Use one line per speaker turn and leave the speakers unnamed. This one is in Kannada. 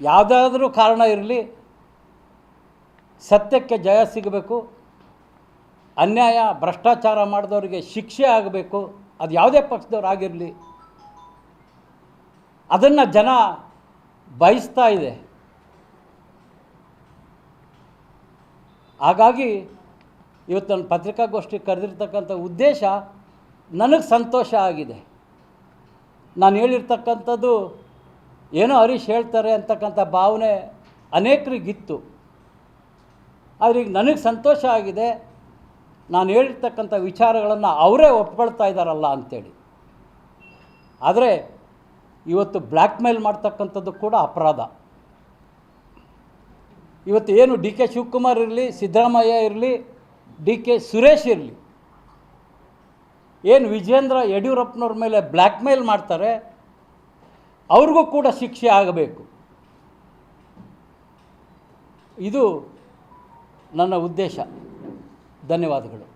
ಯಾವುದಾದ್ರೂ ಕಾರಣ ಇರಲಿ, ಸತ್ಯಕ್ಕೆ ಜಯ ಸಿಗಬೇಕು, ಅನ್ಯಾಯ, ಭ್ರಷ್ಟಾಚಾರ ಮಾಡಿದವರಿಗೆ ಶಿಕ್ಷೆ ಆಗಬೇಕು, ಅದು ಯಾವುದೇ ಪಕ್ಷದವ್ರು ಆಗಿರಲಿ, ಅದನ್ನು ಜನ ಬಯಸ್ತಾ ಇದೆ. ಹಾಗಾಗಿ ಇವತ್ತು ನನ್ನ ಪತ್ರಿಕಾಗೋಷ್ಠಿ ಕರೆದಿರ್ತಕ್ಕಂಥ ಉದ್ದೇಶ ನನಗೆ ಸಂತೋಷ ಆಗಿದೆ. ನಾನು ಹೇಳಿರ್ತಕ್ಕಂಥದ್ದು ಏನೋ ಹರೀಶ್ ಹೇಳ್ತಾರೆ ಅಂತಕ್ಕಂಥ ಭಾವನೆ ಅನೇಕರಿಗಿತ್ತು. ಆದರೆ ಈಗ ನನಗೆ ಸಂತೋಷ ಆಗಿದೆ, ನಾನು ಹೇಳಿರ್ತಕ್ಕಂಥ ವಿಚಾರಗಳನ್ನು ಅವರೇ ಒಪ್ಕೊಳ್ತಾ ಇದ್ದಾರಲ್ಲ ಅಂಥೇಳಿ ಆದರೆ ಇವತ್ತು ಬ್ಲ್ಯಾಕ್ ಮೇಲ್ ಮಾಡ್ತಕ್ಕಂಥದ್ದು ಕೂಡ ಅಪರಾಧ. ಇವತ್ತು ಏನು ಡಿ ಕೆ ಶಿವಕುಮಾರ್ ಇರಲಿ, ಸಿದ್ದರಾಮಯ್ಯ ಇರಲಿ, ಡಿ ಕೆ ಸುರೇಶ್ ಇರಲಿ, ಏನು ವಿಜೇಂದ್ರ ಯಡಿಯೂರಪ್ಪನವ್ರ ಮೇಲೆ ಬ್ಲ್ಯಾಕ್ ಮೇಲ್ ಮಾಡ್ತಾರೆ ಅವ್ರಿಗೂ ಕೂಡ ಶಿಕ್ಷೆ ಆಗಬೇಕು. ಇದು ನನ್ನ ಉದ್ದೇಶ. ಧನ್ಯವಾದಗಳು.